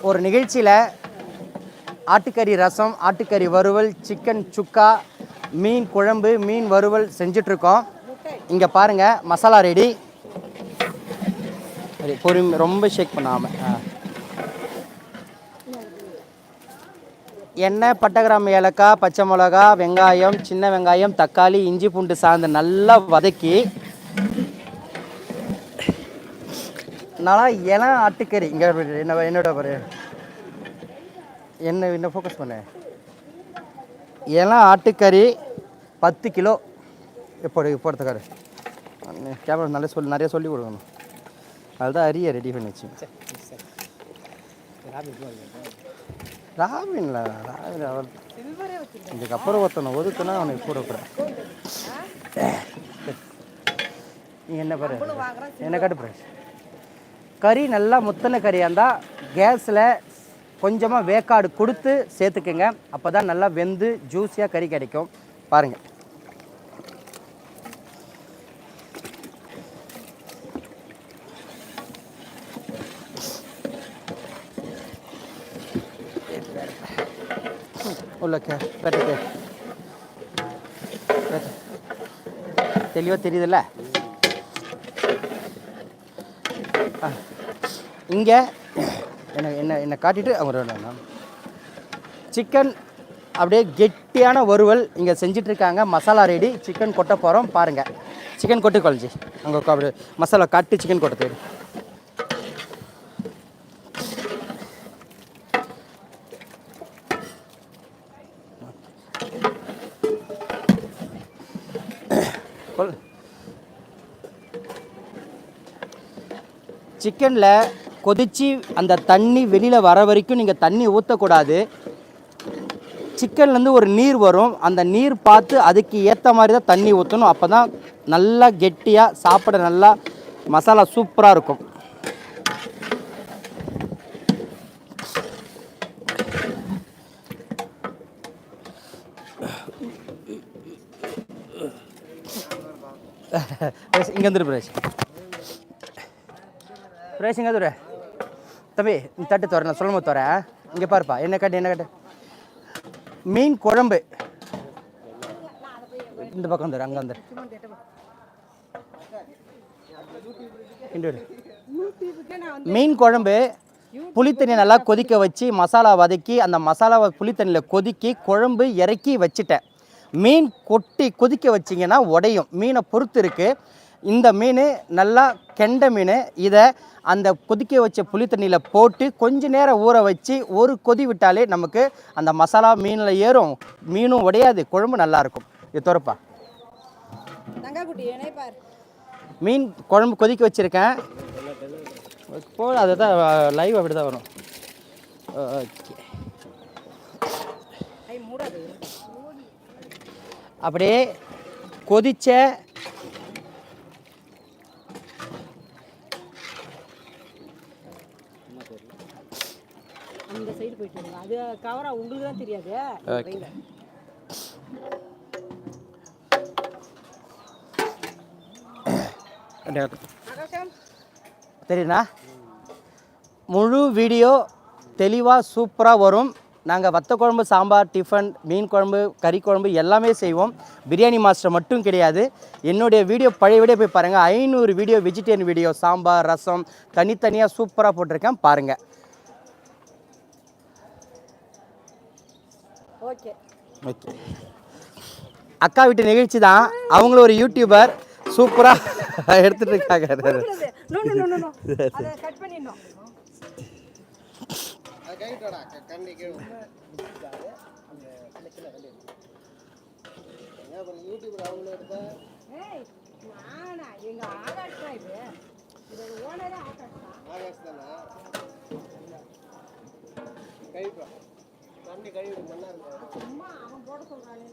ஒரு நிகழ்ச்சியில் ஆட்டுக்கறி ரசம் ஆட்டுக்கறி வறுவல் சிக்கன் சுக்கா மீன் குழம்பு மீன் வறுவல் செஞ்சிட்ருக்கோம். இங்கே பாருங்கள் மசாலா ரெடி பொறுமை ரொம்ப ஷேக் பண்ணாமல் எண்ணெய் பட்டகிராம் ஏலக்காய் பச்சை மிளகா வெங்காயம் சின்ன வெங்காயம் தக்காளி இஞ்சி பூண்டு சார்ந்து நல்லா வதக்கி நல்லா இள ஆட்டுக்கறி. இங்கே என்ன என்னோட பாரு. என்ன என்ன ஃபோக்கஸ் பண்ணு? இளம் ஆட்டுக்கறி பத்து கிலோ. இப்போ இப்போ எடுத்துக்காரு கேமரா நல்லா சொல்லி நிறைய சொல்லி கொடுக்கணும். அதுதான் அரிய ரெடி பண்ணி வச்சு ராபின்ல ராபின் அவர் இதுக்கப்புறம் ஒருத்தனை ஒதுக்குனா அவனுக்கு போடக்கூடாது நீ என்ன பாரு? என்ன காட்டு பிரைஸ் கறி நல்லா முத்தின கறியாக இருந்தால் கேஸில் கொஞ்சமாக வேக்காடு கொடுத்து சேர்த்துக்குங்க. அப்போ தான் நல்லா வெந்து ஜூஸியாக கறி கிடைக்கும். பாருங்கள் உள்ளக்க பெட்டக்கு தெளிவாக தெரியுதுல்ல? இங்கே என்ன என்ன என்னை காட்டிட்டு அவங்க சிக்கன் அப்படியே கெட்டியான வறுவல் இங்கே செஞ்சிட்ருக்காங்க. மசாலா ரெடி சிக்கன் கொட்ட போகிறோம் பாருங்கள் சிக்கன் கொட்டு குழஞ்சி அங்கே அப்படி மசாலா காட்டு சிக்கன் கொட்ட தேடி கொள் சிக்கனில் கொதித்து அந்த தண்ணி வெளியில் வர வரைக்கும் நீங்கள் தண்ணி ஊற்றக்கூடாது சிக்கன்லேருந்து ஒரு நீர் வரும். அந்த நீர் பார்த்து அதுக்கு ஏற்ற மாதிரி தான் தண்ணி ஊற்றணும் அப்போ தான் நல்லா கெட்டியாக சாப்பிட நல்லா மசாலா சூப்பராக இருக்கும். இங்கே வந்துரு பிரேஷ் பிரேஷ் இங்கே தம்பி தட்டு தோற நான் சொல்லும் தோற. இங்கே பாருப்பா என்ன கட்டு என்ன கட்டு? மீன் குழம்பு. இந்த பக்கம் வந்துரு அங்கே வந்துரு. மீன் குழம்பு புளித்தண்ணி நல்லா கொதிக்க வச்சு மசாலா வதக்கி அந்த மசாலாவை புளித்தண்ணியில் கொதிக்கி குழம்பு இறக்கி வச்சுட்டேன். மீன் கொட்டி கொதிக்க வச்சிங்கன்னா உடையும். மீனை பொறுத்து இருக்குது இந்த மீன் நல்லா கெண்ட மீன். இதை அந்த கொதிக்க வச்ச புளித்தண்ணியில் போட்டு கொஞ்ச நேரம் ஊற வச்சு ஒரு கொதி விட்டாலே நமக்கு அந்த மசாலா மீனில் ஏறும். மீனும் உடையாது குழம்பு நல்லாயிருக்கும் இது துறப்பா. மீன் குழம்பு கொதிக்க வச்சுருக்கேன். போ அதுதான் லைவ் அப்படி தான் வரும். ஓகே. ஐ மூடாது. கொதிச்ச அந்த சைடு போயிட்டு அது கவரா உங்களுக்கு தான் தெரியாது? தெரியுண்ணா முழு வீடியோ தெளிவாக சூப்பராக வரும். நாங்கள் வத்த குழம்பு சாம்பார் டிஃபன் மீன் குழம்பு கறி குழம்பு எல்லாமே செய்வோம். பிரியாணி மாஸ்டர் மட்டும் கிடையாது. என்னுடைய வீடியோ பழைய வீடியோ போய் பாருங்கள் ஐநூறு video vegetarian video sambar rasam தனித்தனியாக சூப்பராக போட்டிருக்கேன். பாருங்கள் ஓகே. ஓகே. அக்கா வீட்டு நிகழ்ச்சி தான். அவங்களும் ஒரு யூடியூபர் சூப்பராக எடுத்துகிட்டு இருக்காங்க. நோ நோ நோ நோ அதை கட் பண்ணிடணும் ஏய் நானா? எங்க ஆகாஷ் தான் இது இது ஓனரே ஆகாஷ்? தான்? சும்மா அவன் போட சொல்றானே